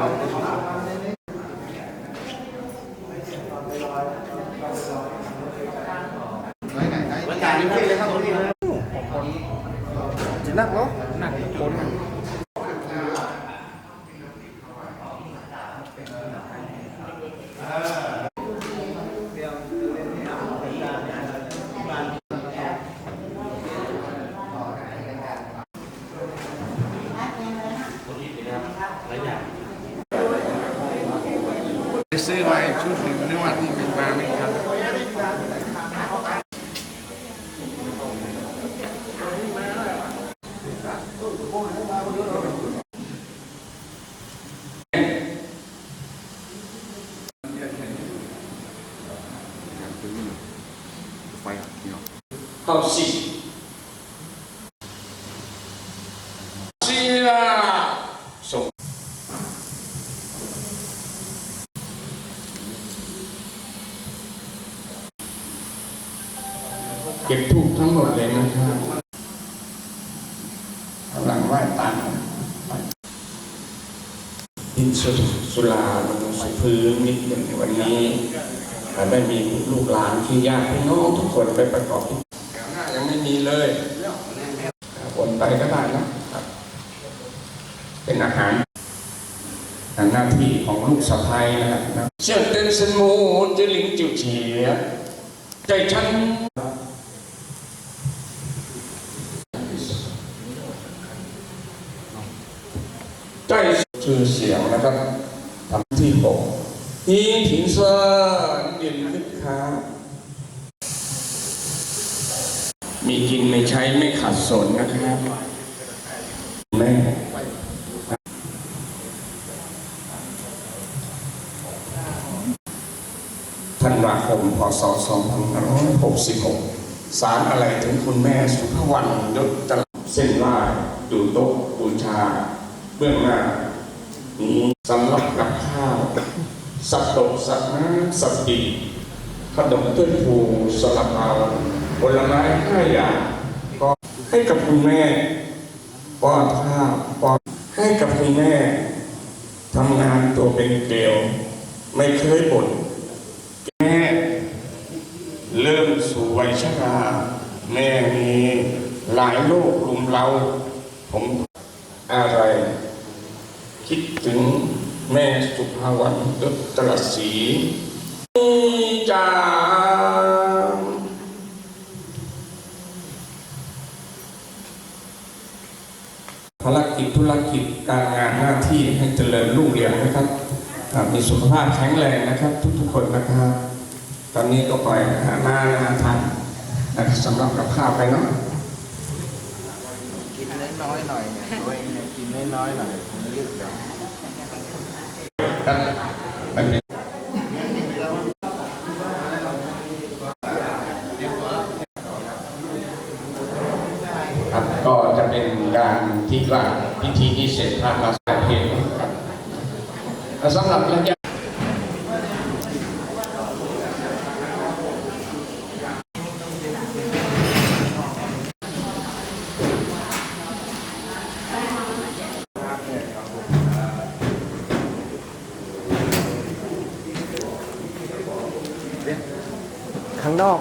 chỉ nặng lắm nặng bốn ngàn lấy nhà ชุดหนึ่งนึกว่าที่เป็นมาไม่ทัน ไฟอะพี่น้อง เข้าสิเสียส่งเก็บถูกทั้งหมดเลยนะครับกำลังไหว้ตาม อินสุสุลาลงสุพื้นนิดหนึ่งในวันนี้แต่ได้มีลูกหลานที่ญาติพี่น้องทุกคนไปประกอบพิธียังไม่มีเลยวนไปก็ได้นะครับ เป็นอาหารหน้าที่ของลูกสะใภ้นะครับเชื่อเต้นสนมูจะลิงจิ๋วเฉียใจฉัน ใจ ชื่อเสียงนะครับทำที่หกยิงถิงเซินยินขึ้นค้ามีกินไม่ใช้ไม่ขาดสนนะครับแม่ธันวาคมพศ2566 สารอะไรถึงคุณแม่สุภวรรณยศจรัสเส้นไหว้ดูโต๊ะบูชา เบื้องหน้า สำหรับกับข้าวสับตกสับน้ำสับปีขนมถ้วยผูสลับเอาผลไม้ห้าอย่างก็ให้กับคุณแม่ป้อนข้าวป้อนให้กับคุณแม่ทำงานตัวเป็นเกลียว ไม่เคยบ่นแม่เริ่มสู่วัยชราแม่มีหลายโรครุมเรา ผมอะไร คิดถึงแม่สุภาวันยศตรศรีจามภารกิจธุรกิจการงานหน้าที่ให้เจริญรุ่งเรืองนะครับ มีสุขภาพแข็งแรงนะครับ ทุกๆคนนะครับ ตอนนี้ก็ปล่อยหาหน้าหาทานนะครับสำหรับกับข้าวไปเนาะ กินน้อยๆหน่อยตัวเองเนี่ยกินน้อยๆหน่อยมันยืดเดี๋ยว ครับมันเป็นครับก็จะเป็นการที่ว่าพิธีที่เสร็จพระมาสายเพลงครับแล้วสำหรับระยะ ข้าง นอก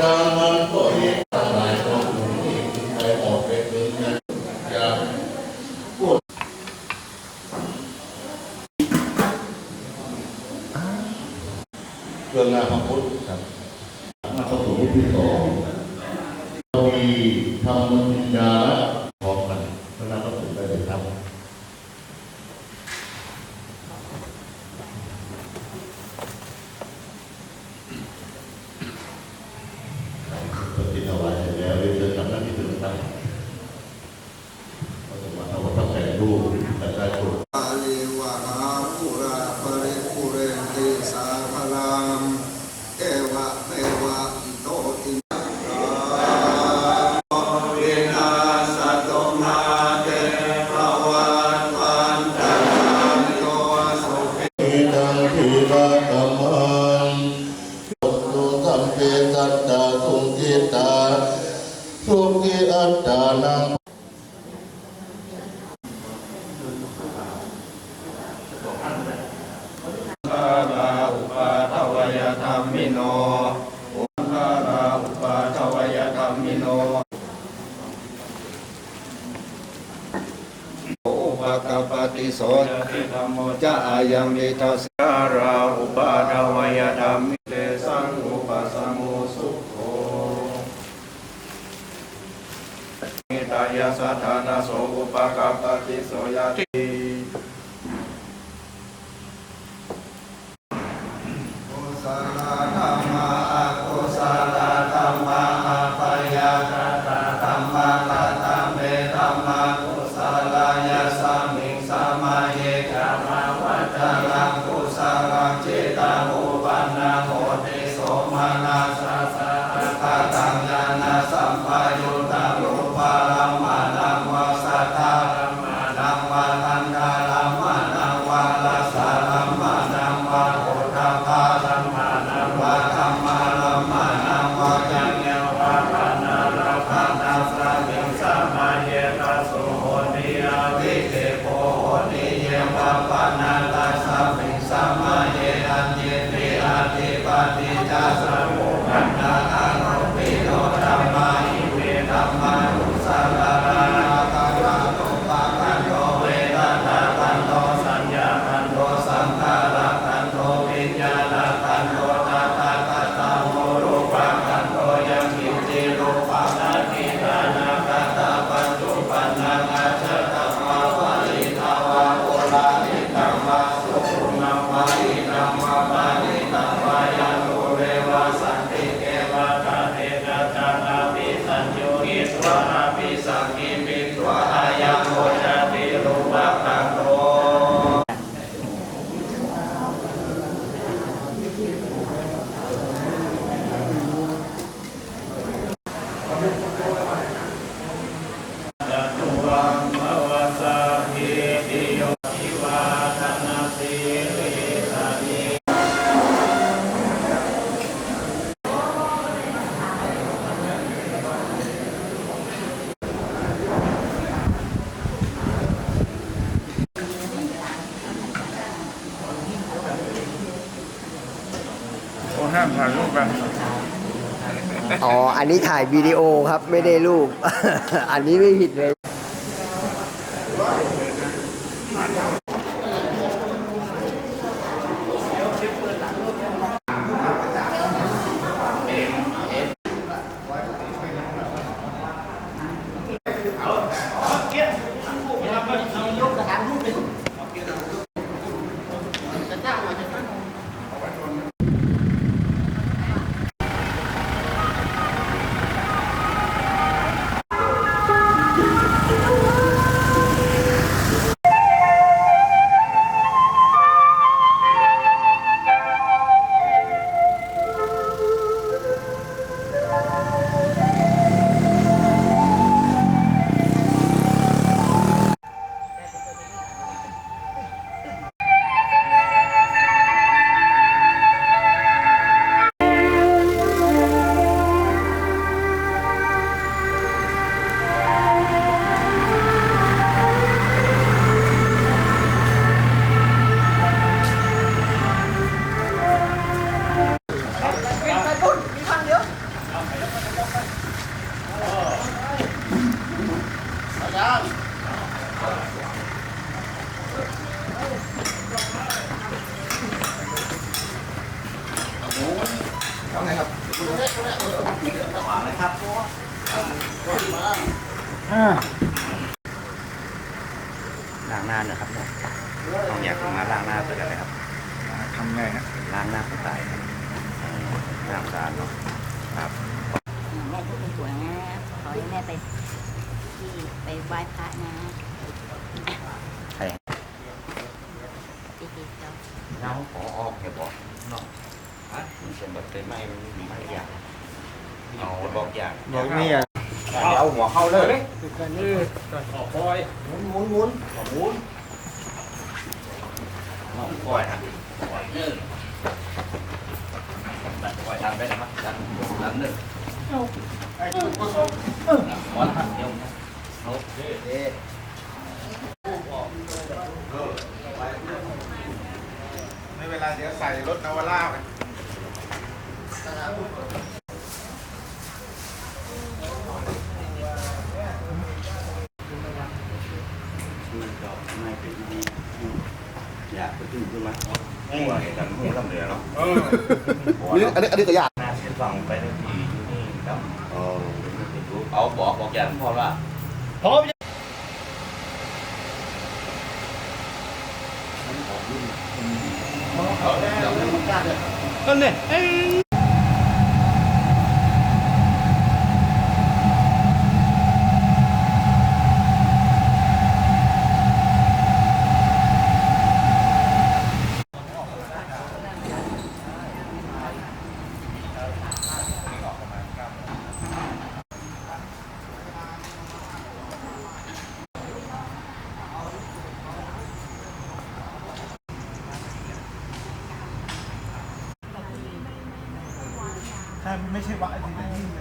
ก โมจะอายังนิทัสการาอุปาดาวายธรรมิเตสังอุปสมุสุขโขนิตายสัทธานาโสอุปกัปปติโสยติ ปะน อ๋อ อันนี้ถ่ายวิดีโอครับไม่ได้รูป อันนี้ไม่ผิดเลย แล้กันนะครับทำไงฮะล้างหน้าผู้ตายหน้าสารเนาะครับแม่พูดสวยนะขอให้แม่ไปที่ไปไหว้พระนะใครพี่ที่เจ้าน้องขอออกเนี่ยบอกเน้องฮะมันเป็นแบบเป็นไม้ไม้ยางเอาบอกอย่างบอกไม่อยางเอาหัวเข้าเลยเออขอคอยหมุนหมุนหมุนขอหมุน น้องกล้วยฮะกล้วยเนื้อปล่อยทางไปนะครับทางทางหนึ่งไอ้ตุ๊กตุ๊กหมอหเดียวนะโอเคเอ๊ะไม่เป็นเดี๋ยวใส่รถนาวาร่าไปมันดอกไม่เน อยากไปขึ้นขึ้นมาไม่ว่าเหตุการณ์ไม่ทำเหลือเนาะนี่อันนี้อันนี้ก็ยากน่าเสียฟังไปทันทีอยู่นี่ครับเอาบอกบอกอย่างพ่อว่าถ้า ไม่ใช่ว่าจริงๆ